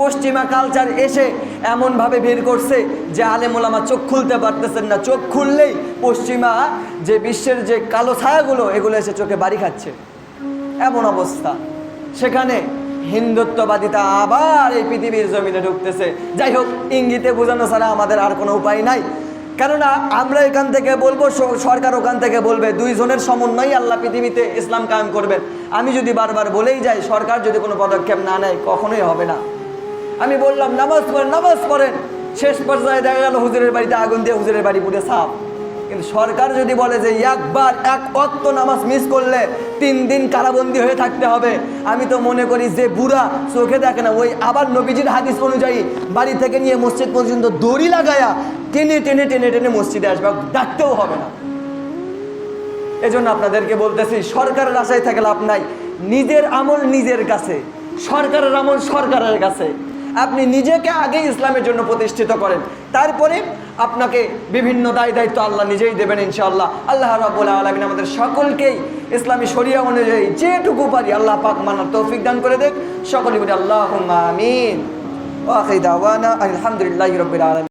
পশ্চিমা কালচার এসে এমনভাবে ভিড় করছে যে আলেমুলামা চোখ খুলতে পারতেছেন না। চোখ খুললেই পশ্চিমা যে বিশ্বের যে কালো ছায়াগুলো, এগুলো এসে চোখে বাড়ি খাচ্ছে। এমন অবস্থা। সেখানে হিন্দুত্ববাদিতা আবার এই পৃথিবীর জমিনে ঢুকতেছে। যাই হোক, ইঙ্গিতে বোঝানো ছাড়া আমাদের আর কোনো উপায় নাই। কেননা আমরা এখান থেকে বলব সরকার ওখান থেকে বলবে, দুইজনের সমন্বয় আল্লাহ পৃথিবীতে ইসলাম কায়েম করবেন। আমি যদি বারবার বলেই যাই, সরকার যদি কোনো পদক্ষেপ না নেয়, কখনোই হবে না। আমি বললাম, নামাজ পড়েন নামাজ পড়েন। শেষ পর্যায়ে দেখা গেল হুজুরের বাড়িতে আগুন দিয়ে হুজুরের বাড়ি পুড়ে সাপ কিন্তু সরকার যদি বলে যে একবার এক অক্ত নামাজ মিস করলে তিন দিন কারাবন্দি হয়ে থাকতে হবে, আমি তো মনে করি যে বুড়া চোখে দেখে না। ওই আবার নবীজির হাদিস অনুযায়ী বাড়ি থেকে নিয়ে মসজিদ পর্যন্ত দড়ি লাগায়া টেনে টেনে টেনে টেনে মসজিদে আসবে ডাকতেও হবে না। এজন্য আপনাদেরকে বলতেছি, সরকারের আশায় থাকে লাভ নাই। নিজের আমল নিজের কাছে, সরকারের আমল সরকারের কাছে। আপনি নিজেকে আগে ইসলামের জন্য প্রতিষ্ঠিত করেন। তারপরে আপনাকে বিভিন্ন দায় দায়িত্ব আল্লাহ নিজেই দেবেন ইনশাআল্লাহ। আল্লাহ রাবুল আলমিন আমাদের সকলকেই ইসলামী শরিয়া অনুযায়ী যেটুকু পারি আল্লাহ পাক মানার তৌফিক দান করে দেখ সকলে বলি আল্লাহ আমিন। আলহামদুলিল্লাহ রবিল আলমিন।